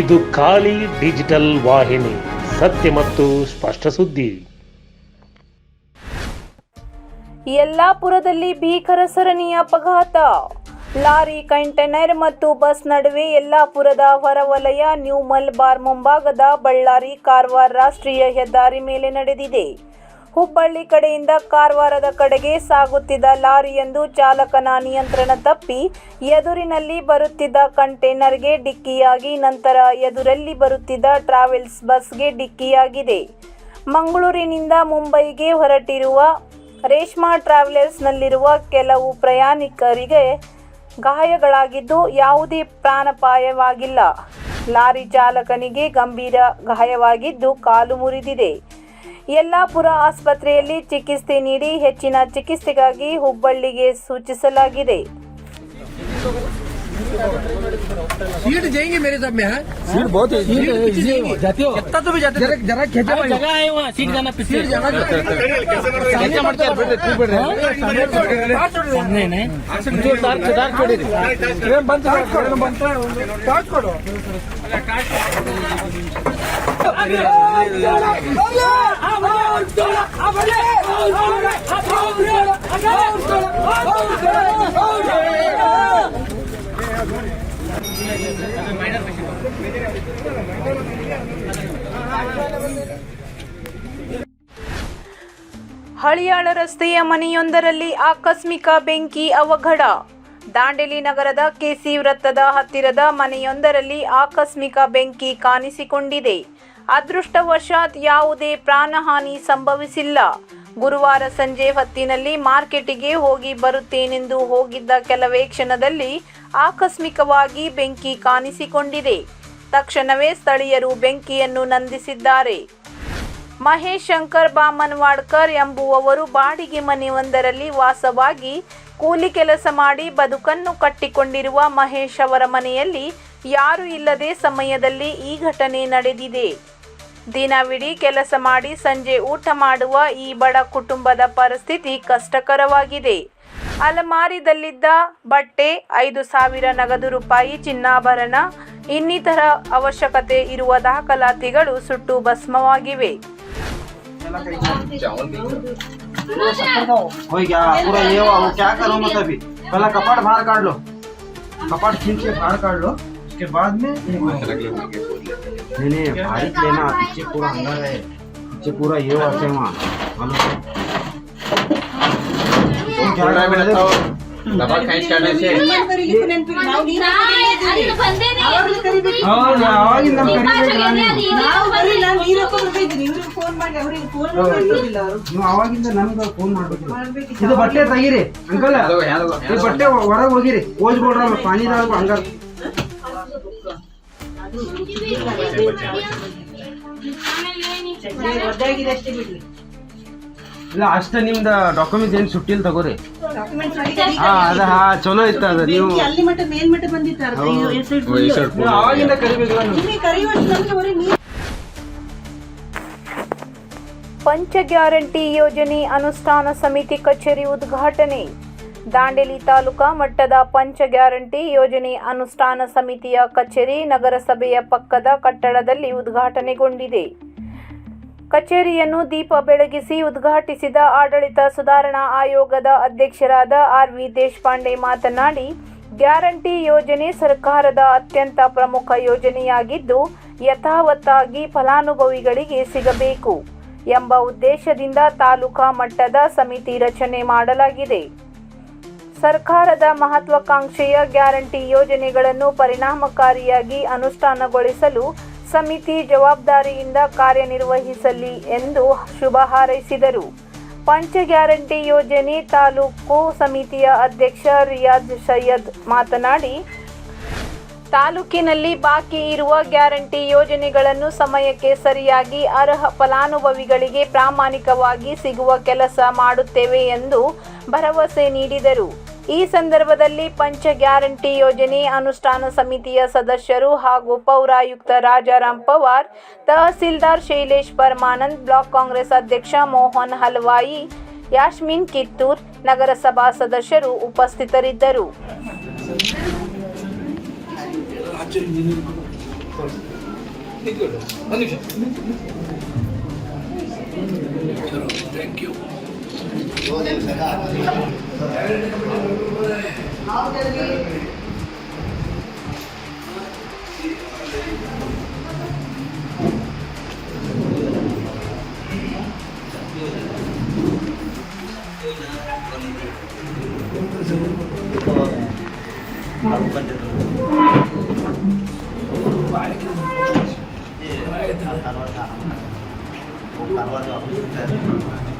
ಇದು ಖಾಲಿ ಡಿಜಿಟಲ್ ವಾಹಿನಿ, ಸತ್ಯ ಮತ್ತು ಸ್ಪಷ್ಟ ಸುದ್ದಿ. ಯಲ್ಲಾಪುರದಲ್ಲಿ ಭೀಕರ ಸರಣಿಯ ಅಪಘಾತ. ಲಾರಿ, ಕಂಟೈನರ್ ಮತ್ತು ಬಸ್ ನಡುವೆ ಯಲ್ಲಾಪುರದ ಹೊರವಲಯ ನ್ಯೂ ಮಲ್ಬಾರ್ ಮುಂಭಾಗದ ಬಳ್ಳಾರಿ ಕಾರವಾರ ರಾಷ್ಟ್ರೀಯ ಹೆದ್ದಾರಿ ಮೇಲೆ ನಡೆದಿದೆ. ಹುಬ್ಬಳ್ಳಿ ಕಡೆಯಿಂದ ಕಾರವಾರದ ಕಡೆಗೆ ಸಾಗುತ್ತಿದ್ದ ಲಾರಿಯೊಂದು ಚಾಲಕನ ನಿಯಂತ್ರಣ ತಪ್ಪಿ ಎದುರಿನಲ್ಲಿ ಬರುತ್ತಿದ್ದ ಕಂಟೈನರ್ಗೆ ಡಿಕ್ಕಿಯಾಗಿ, ನಂತರ ಎದುರಲ್ಲಿ ಬರುತ್ತಿದ್ದ ಟ್ರಾವೆಲ್ಸ್ ಬಸ್ಗೆ ಡಿಕ್ಕಿಯಾಗಿದೆ. ಮಂಗಳೂರಿನಿಂದ ಮುಂಬೈಗೆ ಹೊರಟಿರುವ ರೇಷ್ಮಾ ಟ್ರಾವೆಲರ್ಸ್ನಲ್ಲಿರುವ ಕೆಲವು ಪ್ರಯಾಣಿಕರಿಗೆ ಗಾಯಗಳಾಗಿದ್ದು, ಯಾವುದೇ ಪ್ರಾಣಪಾಯವಾಗಿಲ್ಲ. ಲಾರಿ ಚಾಲಕನಿಗೆ ಗಂಭೀರ ಗಾಯವಾಗಿದ್ದು ಕಾಲು ಮುರಿದಿದೆ. ಯಲ್ಲಾಪುರ ಆಸ್ಪತ್ರೆಯಲ್ಲಿ ಚಿಕಿತ್ಸೆ ನೀಡಿ ಹೆಚ್ಚಿನ ಚಿಕಿತ್ಸೆಗಾಗಿ ಹುಬ್ಬಳ್ಳಿಗೆ ಸೂಚಿಸಲಾಗಿದೆ सीट जाएंगे मेरे साथ में है सीट बहुत है सीट पीछे जाएंगे जाते हो कितना तो भी जाते जरा जरा खेचा अरे जगह है वहाँ सीट जाना पीछे जाना कैसे ಮಾಡ್ತಾ ಇದ್ದಾರೆ? ಬಿಡ್ರಿ, ಬಿಡ್ರಿ. ಸಾಮ್ನೆ ನೇ? ಇದು ದಾರ್ ದಾರ್ ಕೊಡಿರಿ. ट्रेन बंद ट्रेन बंद काट ಕೊಡು ಹಳಿಯಾಳ ರಸ್ತೆಯ ಮನೆಯೊಂದರಲ್ಲಿ ಆಕಸ್ಮಿಕ ಬೆಂಕಿ ಅವಘಡ. ದಾಂಡೇಲಿ ನಗರದ ಕೆಸಿ ವೃತ್ತದ ಹತ್ತಿರದ ಮನೆಯೊಂದರಲ್ಲಿ ಆಕಸ್ಮಿಕ ಬೆಂಕಿ ಕಾಣಿಸಿಕೊಂಡಿದೆ. ಅದೃಷ್ಟವಶಾತ್ ಯಾವುದೇ ಪ್ರಾಣಹಾನಿ ಸಂಭವಿಸಿಲ್ಲ. ಗುರುವಾರ ಸಂಜೆ ಹೊತ್ತಿನಲ್ಲಿ ಮಾರ್ಕೆಟಿಗೆ ಹೋಗಿ ಬರುತ್ತೇನೆಂದು ಹೋಗಿದ್ದ ಕೆಲವೇ ಕ್ಷಣದಲ್ಲಿ ಆಕಸ್ಮಿಕವಾಗಿ ಬೆಂಕಿ ಕಾಣಿಸಿಕೊಂಡಿದೆ. ತಕ್ಷಣವೇ ಸ್ಥಳೀಯರು ಬೆಂಕಿಯನ್ನು ನಂದಿಸಿದ್ದಾರೆ. ಮಹೇಶ್ ಶಂಕರ್ ಬಾಮನ್ವಾಡ್ಕರ್ ಎಂಬುವವರು ಬಾಡಿಗೆ ಮನೆಯೊಂದರಲ್ಲಿ ವಾಸವಾಗಿ ಕೂಲಿ ಕೆಲಸ ಮಾಡಿ ಬದುಕನ್ನು ಕಟ್ಟಿಕೊಂಡಿರುವ ಮಹೇಶ್ ಅವರ ಮನೆಯಲ್ಲಿ ಯಾರು ಇಲ್ಲದೆ ಸಮಯದಲ್ಲಿ ಈ ಘಟನೆ ನಡೆದಿದೆ. ದಿನವಿಡೀ ಕೆಲಸ ಮಾಡಿ ಸಂಜೆ ಊಟ ಮಾಡುವ ಈ ಬಡ ಕುಟುಂಬದ ಪರಿಸ್ಥಿತಿ ಕಷ್ಟಕರವಾಗಿದೆ. ಅಲಮಾರಿದಲ್ಲಿದ್ದ ಬಟ್ಟೆ ಐದು ಸಾವಿರ ನಗದು ರೂಪಾಯಿ ಚಿನ್ನಾಭರಣ ಇನ್ನಿತರ ಅವಶ್ಯಕತೆ ಇರುವ ದಾಖಲಾತಿಗಳು ಸುಟ್ಟು ಭಸ್ಮವಾಗಿವೆ. नहीं नहीं भारी लेना पीछे पूरा अंदर है पीछे पूरा ये हुआ है वहाँ मालूम है? तुम क्या कर रहे हो? ಹೌದು, ಅವಾಗಿಂದ ನಮ್ ಕರಿಬೇಕಲ್ಲ ನೀವು. ನೀವು ಅವಾಗಿಂದ ನಮ್ಗೆ ಫೋನ್ ಮಾಡ್ಬೇಕು ಇದು ಬಟ್ಟೆ ತೆಗೀರಿ ಅಂಕಲ್ ಈ ಬಟ್ಟೆ ಹೊರಗೆ ಹೋಗಿರಿ ಓದ್ಕೊಡ್ರ ಪಾನಿದಾಗ ಹಂಗಾರ ಇಲ್ಲ ಅಷ್ಟ ನಿಮ್ದ ಡಾಕ್ಯುಮೆಂಟ್ಸ್ ಏನು ಸುಟ್ಟಿಲ್ ತಗೋರಿ. ಹಾ ಅದ ಹಾ ಚಲೋ ಇತ್ತ ಅದ ನೀವು ಅಲ್ಲಿ ಮಟ್ಟ ಅವಾಗಿಂದ ಕರೆಯುವಷ್ಟು ನೀರು ಪಂಚ ಗ್ಯಾರಂಟಿ ಯೋಜನೆ ಅನುಷ್ಠಾನ ಸಮಿತಿ ಕಚೇರಿ ಉದ್ಘಾಟನೆ. ದಾಂಡೇಲಿ ತಾಲೂಕಾ ಮಟ್ಟದ ಪಂಚ ಗ್ಯಾರಂಟಿ ಯೋಜನೆ ಅನುಷ್ಠಾನ ಸಮಿತಿಯ ಕಚೇರಿ ನಗರಸಭೆಯ ಪಕ್ಕದ ಕಟ್ಟಡದಲ್ಲಿ ಉದ್ಘಾಟನೆಗೊಂಡಿದೆ. ಕಚೇರಿಯನ್ನು ದೀಪ ಬೆಳಗಿಸಿ ಉದ್ಘಾಟಿಸಿದ ಆಡಳಿತ ಸುಧಾರಣಾ ಆಯೋಗದ ಅಧ್ಯಕ್ಷರಾದ ಆರ್ ವಿ ದೇಶಪಾಂಡೆ ಮಾತನಾಡಿ, ಗ್ಯಾರಂಟಿ ಯೋಜನೆ ಸರ್ಕಾರದ ಅತ್ಯಂತ ಪ್ರಮುಖ ಯೋಜನೆಯಾಗಿದ್ದು, ಯಥಾವತ್ತಾಗಿ ಫಲಾನುಭವಿಗಳಿಗೆ ಸಿಗಬೇಕು ಎಂಬ ಉದ್ದೇಶದಿಂದ ತಾಲೂಕಾ ಮಟ್ಟದ ಸಮಿತಿ ರಚನೆ ಮಾಡಲಾಗಿದೆ. ಸರ್ಕಾರದ ಮಹತ್ವಾಕಾಂಕ್ಷೆಯ ಗ್ಯಾರಂಟಿ ಯೋಜನೆಗಳನ್ನು ಪರಿಣಾಮಕಾರಿಯಾಗಿ ಅನುಷ್ಠಾನಗೊಳಿಸಲು ಸಮಿತಿ ಜವಾಬ್ದಾರಿಯಿಂದ ಕಾರ್ಯನಿರ್ವಹಿಸಲಿ ಎಂದು ಶುಭ ಹಾರೈಸಿದರು. ಪಂಚ ಗ್ಯಾರಂಟಿ ಯೋಜನೆ ತಾಲೂಕು ಸಮಿತಿಯ ಅಧ್ಯಕ್ಷ ರಿಯಾಜ್ ಸೈಯದ್ ಮಾತನಾಡಿ, ತಾಲೂಕಿನಲ್ಲಿ ಬಾಕಿ ಇರುವ ಗ್ಯಾರಂಟಿ ಯೋಜನೆಗಳನ್ನು ಸಮಯಕ್ಕೆ ಸರಿಯಾಗಿ ಅರ್ಹ ಫಲಾನುಭವಿಗಳಿಗೆ ಪ್ರಾಮಾಣಿಕವಾಗಿ ಸಿಗುವ ಕೆಲಸ ಮಾಡುತ್ತೇವೆ ಎಂದು ಭರವಸೆ ನೀಡಿದರು. ಈ ಸಂದರ್ಭದಲ್ಲಿ ಪಂಚ ಗ್ಯಾರಂಟಿ ಯೋಜನೆ ಅನುಷ್ಠಾನ ಸಮಿತಿಯ ಸದಸ್ಯರು ಹಾಗೂ ಪೌರಾಯುಕ್ತ ರಾಜಾರಾಮ್ ಪವಾರ್, ತಹಸೀಲ್ದಾರ್ ಶೈಲೇಶ್ ಪರಮಾನಂದ್, ಬ್ಲಾಕ್ ಕಾಂಗ್ರೆಸ್ ಅಧ್ಯಕ್ಷ ಮೋಹನ್ ಹಲ್ವಾಯಿ ಯಾಸ್ಮಿನ್ ಕಿತ್ತೂರ್, ನಗರಸಭಾ ಸದಸ್ಯರು ಉಪಸ್ಥಿತರಿದ್ದರು. తర్వాత తర్వాత